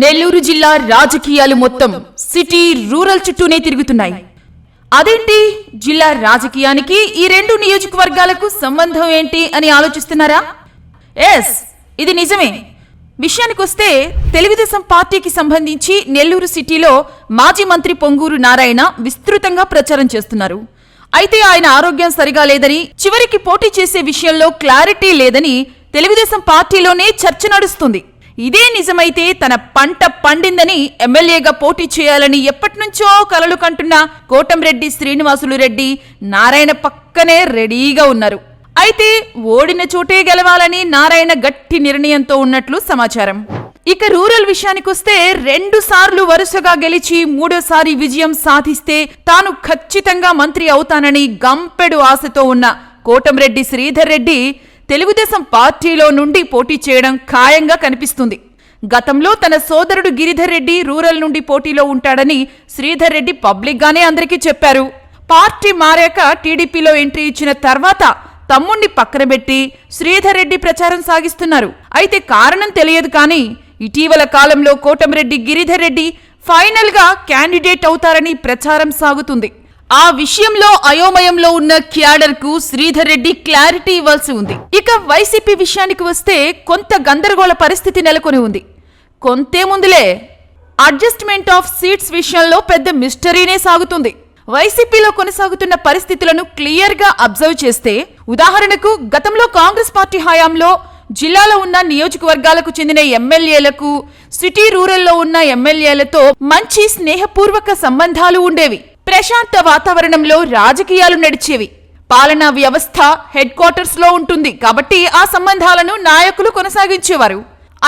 నెల్లూరు జిల్లా రాజకీయాలు మొత్తం సిటీ రూరల్ చుట్టూనే తిరుగుతున్నాయి. అదేంటి? జిల్లా రాజకీయానికి ఈ రెండు నియోజకవర్గాలకు సంబంధం ఏంటి అని ఆలోచిస్తున్నారా? ఎస్ ఇది నిజమే. విషయానికొస్తే తెలుగుదేశం పార్టీకి సంబంధించి నెల్లూరు సిటీలో మాజీ మంత్రి పొంగూరు నారాయణ విస్తృతంగా ప్రచారం చేస్తున్నారు. అయితే ఆయన ఆరోగ్యం సరిగా లేదని చివరికి పోటీ చేసే విషయంలో క్లారిటీ లేదని తెలుగుదేశం పార్టీలోనే చర్చ నడుస్తుంది. ఇదే నిజమైతే తన పంట పండిందని ఎమ్మెల్యేగా పోటీ చేయాలని ఎప్పటినుంచో కలలు కంటున్న కోటంరెడ్డి శ్రీనివాసులు రెడ్డి నారాయణ పక్కనే రెడీగా ఉన్నారు. అయితే ఓడిన చోటే గెలవాలని నారాయణ గట్టి నిర్ణయంతో ఉన్నట్లు సమాచారం. ఇక రూరల్ విషయానికొస్తే రెండు సార్లు వరుసగా గెలిచి మూడోసారి విజయం సాధిస్తే తాను ఖచ్చితంగా మంత్రి అవుతానని గంపెడు ఆశతో ఉన్న కోటంరెడ్డి శ్రీధర్ రెడ్డి తెలుగుదేశం పార్టీలో నుండి పోటీ చేయడం ఖాయంగా కనిపిస్తుంది. గతంలో తన సోదరుడు గిరిధర్ రెడ్డి రూరల్ నుండి పోటీలో ఉంటాడని శ్రీధర్ రెడ్డి పబ్లిక్గానే అందరికీ చెప్పారు. పార్టీ మారాక టీడీపీలో ఎంట్రీ ఇచ్చిన తర్వాత తమ్ముణ్ణి పక్కన పెట్టి శ్రీధర్ రెడ్డి ప్రచారం సాగిస్తున్నారు. అయితే కారణం తెలియదు కానీ ఇటీవల కాలంలో కోటమిరెడ్డి గిరిధర్ రెడ్డి ఫైనల్గా క్యాండిడేట్ అవుతారని ప్రచారం సాగుతుంది. ఆ విషయంలో అయోమయంలో ఉన్న క్యాడర్కు శ్రీధర్ రెడ్డి క్లారిటీ ఇవ్వాల్సి ఉంది. ఇక వైసీపీ విషయానికి వస్తే కొంత గందరగోళ పరిస్థితి నెలకొని ఉంది. కొంతేముందులే అడ్జస్ట్మెంట్ ఆఫ్ సీట్స్ విషయంలో పెద్ద మిస్టరీనే సాగుతుంది. వైసీపీలో కొనసాగుతున్న పరిస్థితులను క్లియర్గా అబ్జర్వ్ చేస్తే ఉదాహరణకు గతంలో కాంగ్రెస్ పార్టీ హయాంలో జిల్లాలో ఉన్న నియోజకవర్గాలకు చెందిన ఎమ్మెల్యేలకు సిటీ రూరల్లో ఉన్న ఎమ్మెల్యేలతో మంచి స్నేహపూర్వక సంబంధాలు ఉండేవి. ప్రశాంత వాతావరణంలో రాజకీయాలు నడిచేవి. పాలనా వ్యవస్థ హెడ్ క్వార్టర్స్లో ఉంటుంది కాబట్టి ఆ సంబంధాలను నాయకులు కొనసాగించేవారు.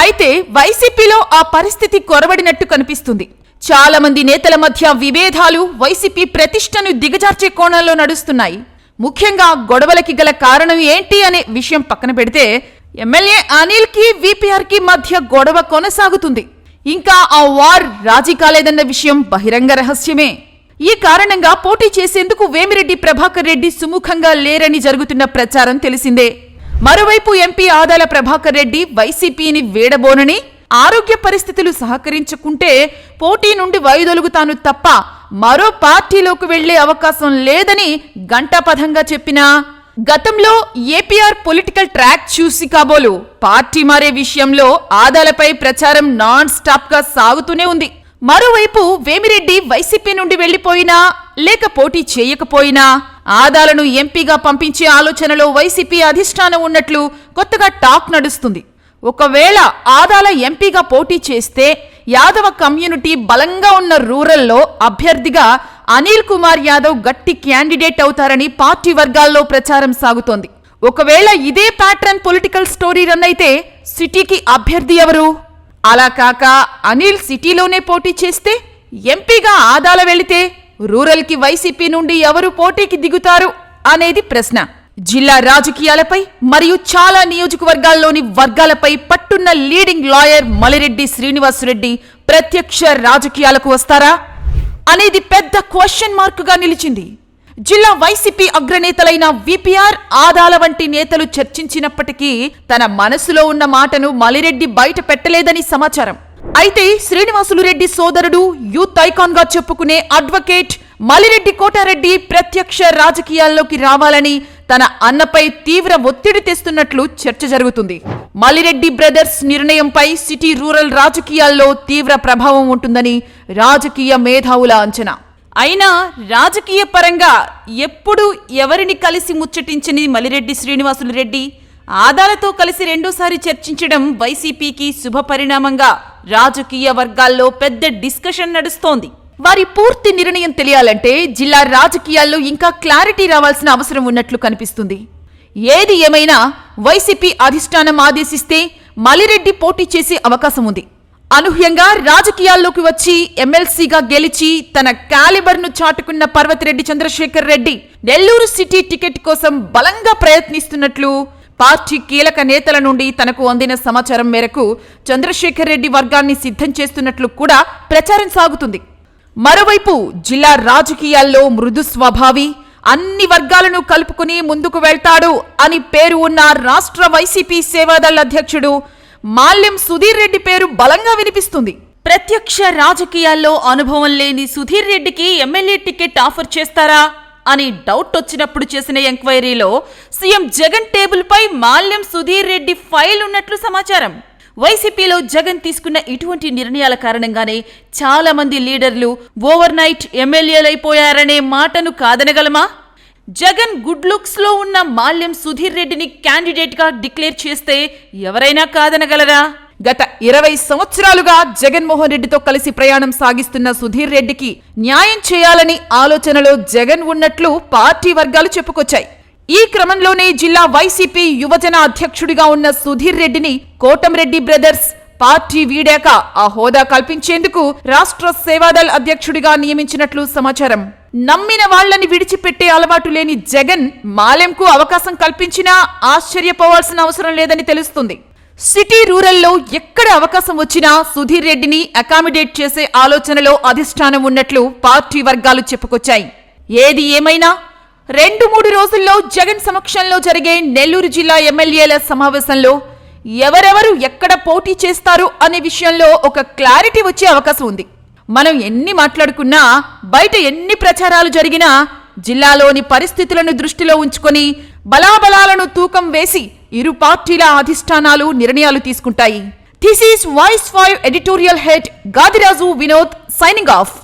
అయితే వైసీపీలో ఆ పరిస్థితి కొరవడినట్టు కనిపిస్తుంది. చాలా మంది నేతల మధ్య విభేదాలు వైసీపీ ప్రతిష్టను దిగజార్చే కోణంలో నడుస్తున్నాయి. ముఖ్యంగా గొడవలకి గల కారణం ఏంటి అనే విషయం పక్కన పెడితే ఎమ్మెల్యే అనిల్కి విపిఆర్కి మధ్య గొడవ కొనసాగుతుంది. ఇంకా ఆ వార్ రాజీ కాలేదన్న విషయం బహిరంగ రహస్యమే. ఈ కారణంగా పోటీ చేసేందుకు వేమిరెడ్డి ప్రభాకర్ రెడ్డి సుముఖంగా లేరని జరుగుతున్న ప్రచారం తెలిసిందే. మరోవైపు ఎంపీ ఆదాల ప్రభాకర్ రెడ్డి వైసీపీని వేడబోనని ఆరోగ్య పరిస్థితులు సహకరించుకుంటే పోటీ నుండి వైదొలుగుతాను తప్ప మరో పార్టీలోకి వెళ్ళే అవకాశం లేదని గంటాపథంగా చెప్పినా గతంలో ఏపీఆర్ పొలిటికల్ ట్రాక్ చూసి కాబోలు. పార్టీ మారే విషయంలో ఆదాలపై ప్రచారం నాన్ స్టాప్గా సాగుతూనే ఉంది. మరోవైపు వేమిరెడ్డి వైసీపీ నుండి వెళ్ళిపోయినా లేక పోటీ చేయకపోయినా ఆదాలను ఎంపీగా పంపించే ఆలోచనలో వైసీపీ అధిష్టానం ఉన్నట్లు కొత్తగా టాక్ నడుస్తుంది. ఒకవేళ ఆదాల ఎంపీగా పోటీ చేస్తే యాదవ కమ్యూనిటీ బలంగా ఉన్న రూరల్లో అభ్యర్థిగా అనిల్ కుమార్ యాదవ్ గట్టి క్యాండిడేట్ అవుతారని పార్టీ వర్గాల్లో ప్రచారం సాగుతోంది. ఒకవేళ ఇదే ప్యాటర్న్ పొలిటికల్ స్టోరీ రన్ అయితే సిటీకి అభ్యర్థి ఎవరు? అలా కాక అనిల్ సిటీలోనే పోటీ చేస్తే ఎంపీగా ఆదాల వెళితే రూరల్కి వైసీపీ నుండి ఎవరు పోటీకి దిగుతారు అనేది ప్రశ్న. జిల్లా రాజకీయాలపై మరియు చాలా నియోజకవర్గాల్లోని వర్గాలపై పట్టున్న లీడింగ్ లాయర్ మలిరెడ్డి శ్రీనివాసరెడ్డి ప్రత్యక్ష రాజకీయాలకు వస్తారా? అనేది పెద్ద క్వశ్చన్ మార్కుగా నిలిచింది. జిల్లా వైసీపీ అగ్రనేతలైన విపిఆర్ ఆదాల వంటి నేతలు చర్చించినప్పటికీ తన మనసులో ఉన్న మాటను మలిరెడ్డి బయట పెట్టలేదని సమాచారం. అయితే శ్రీనివాసులు రెడ్డి సోదరుడు యూత్ ఐకాన్గా చెప్పుకునే అడ్వకేట్ మలిరెడ్డి కోటారెడ్డి ప్రత్యక్ష రాజకీయాల్లోకి రావాలని తన అన్నపై తీవ్ర ఒత్తిడి తెస్తున్నట్లు చర్చ జరుగుతుంది. మలిరెడ్డి బ్రదర్స్ నిర్ణయంపై సిటీ రూరల్ రాజకీయాల్లో తీవ్ర ప్రభావం ఉంటుందని రాజకీయ మేధావుల అంచనా. అయినా రాజకీయ పరంగా ఎప్పుడు ఎవరిని కలిసి ముచ్చటించని మలిరెడ్డి శ్రీనివాసులు రెడ్డి ఆదాలతో కలిసి రెండోసారి చర్చించడం వైసీపీకి శుభపరిణామంగా రాజకీయ వర్గాల్లో పెద్ద డిస్కషన్ నడుస్తోంది. వారి పూర్తి నిర్ణయం తెలియాలంటే జిల్లా రాజకీయాల్లో ఇంకా క్లారిటీ రావాల్సిన అవసరం ఉన్నట్లు కనిపిస్తుంది. ఏది ఏమైనా వైసీపీ అధిష్టానం ఆదేశిస్తే మలిరెడ్డి పోటీ చేసే అవకాశం ఉంది. అనూహ్యంగా రాజకీయాల్లోకి వచ్చి ఎమ్మెల్సీగా గెలిచి తన కాలిబర్ను చాటుకున్న పర్వతిరెడ్డి చంద్రశేఖర్ రెడ్డి నెల్లూరు సిటీ టికెట్ కోసం బలంగా ప్రయత్నిస్తున్నట్లు పార్టీ కీలక నేతల నుండి తనకు అందిన సమాచారం మేరకు చంద్రశేఖర్ రెడ్డి వర్గాన్ని సిద్ధం చేస్తున్నట్లు కూడా ప్రచారం సాగుతుంది. మరోవైపు జిల్లా రాజకీయాల్లో మృదు స్వభావి అన్ని వర్గాలను కలుపుకుని ముందుకు వెళ్తాడు అని పేరు ఉన్న రాష్ట్ర వైసీపీ సేవాదళ అధ్యక్షుడు మాల్యం సుధీర్ రెడ్డి పేరు బలంగా వినిపిస్తుంది. ప్రత్యక్ష రాజకీయాల్లో అనుభవం లేని సుధీర్ రెడ్డికి ఎమ్మెల్యే టికెట్ ఆఫర్ చేస్తారా అని డౌట్ వచ్చినప్పుడు చేసిన ఎంక్వైరీలో సీఎం జగన్ టేబుల్పై మాల్యం సుధీర్ రెడ్డి ఫైల్ ఉన్నట్లు సమాచారం. వైసీపీలో జగన్ తీసుకున్న ఇటువంటి నిర్ణయాల కారణంగానే చాలా మంది లీడర్లు ఓవర్ నైట్ ఎమ్మెల్యేలైపోయారనే మాటను కాదనగలమా? జగన్ గుడ్ లుక్స్లో ఉన్న మాల్యం సుధీర్ రెడ్డిని క్యాండిడేట్గా డిక్లేర్ చేస్తే ఎవరైనా కాదనగలరా? గత ఇరవై సంవత్సరాలుగా జగన్మోహన్ రెడ్డితో కలిసి ప్రయాణం సాగిస్తున్న సుధీర్ రెడ్డికి న్యాయం చేయాలని ఆలోచనలో జగన్ ఉన్నట్లు పార్టీ వర్గాలు చెప్పుకొచ్చాయి. ఈ క్రమంలోనే జిల్లా వైసీపీ యువజన అధ్యక్షుడిగా ఉన్న సుధీర్ రెడ్డిని కోటంరెడ్డి బ్రదర్స్ పార్టీ వీడాక ఆ హోదా కల్పించేందుకు రాష్ట్ర సేవాదల్ అధ్యక్షుడిగా నియమించినట్లు సమాచారం. నమ్మిన వాళ్ళని విడిచిపెట్టే అలవాటు లేని జగన్ మాలెంకు అవకాశం కల్పించినా ఆశ్చర్యపోవాల్సిన అవసరం లేదని తెలుస్తుంది. సిటీ రూరల్లో ఎక్కడ అవకాశం వచ్చినా సుధీర్ రెడ్డిని అకామిడేట్ చేసే ఆలోచనలో అధిష్టానం ఉన్నట్లు పార్టీ వర్గాలు చెప్పుకొచ్చాయి. ఏది ఏమైనా రెండు మూడు రోజుల్లో జగన్ సమక్షంలో జరిగే నెల్లూరు జిల్లా ఎమ్మెల్యేల సమావేశంలో ఎవరెవరు ఎక్కడ పోటీ చేస్తారు అనే విషయంలో ఒక క్లారిటీ వచ్చే అవకాశం ఉంది. మనం ఎన్ని మాట్లాడుకున్నా బయట ఎన్ని ప్రచారాలు జరిగినా జిల్లాలోని పరిస్థితులను దృష్టిలో ఉంచుకొని బలాబలాలను తూకం వేసి ఇరు పార్టీల అధిష్టానాలు నిర్ణయాలు తీసుకుంటాయి. This is voice five editorial head Gadiraju Vinod signing off